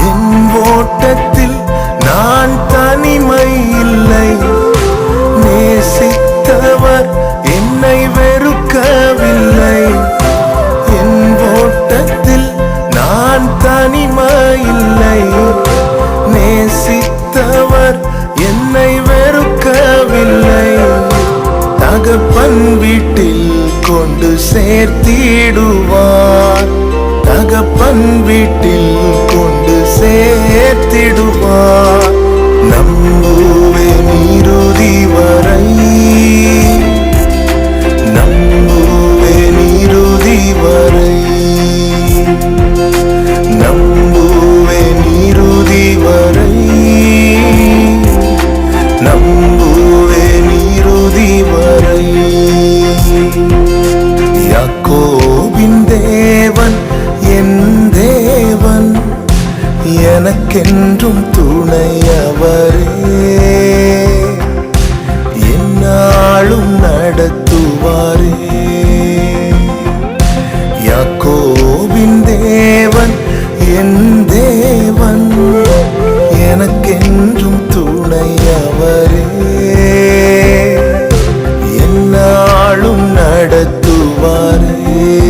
என் ஓட்டத்தில் நான் தனிமை இல்லை நேசித்தவர் என்னை வெறுக்கவில்லை. என் ஓட்டத்தில் நான் தனிமை இல்லை நேசித்தவர் என்னை வெறுக்கவில்லை. தகப்பன் வீட்டில் கொண்டு சேர்த்திடுவார். தகப்பன் வீட்டில் கொண்டு சேர்த்திடுவார் நம்புவேன் இறுதி வரை. நம்புவேன் இறுதி வரை. நம்புவேன் இறுதி வரை. நம்புவேன் இறுதி வரை. யாக்கோ எனக்கென்றும் துணை அவரே என்னாலும் நடத்துவாரே. யாக்கோவின் தேவன் என் தேவன் எனக்கென்றும் துணை அவரே என்னாலும் நடத்துவாரே.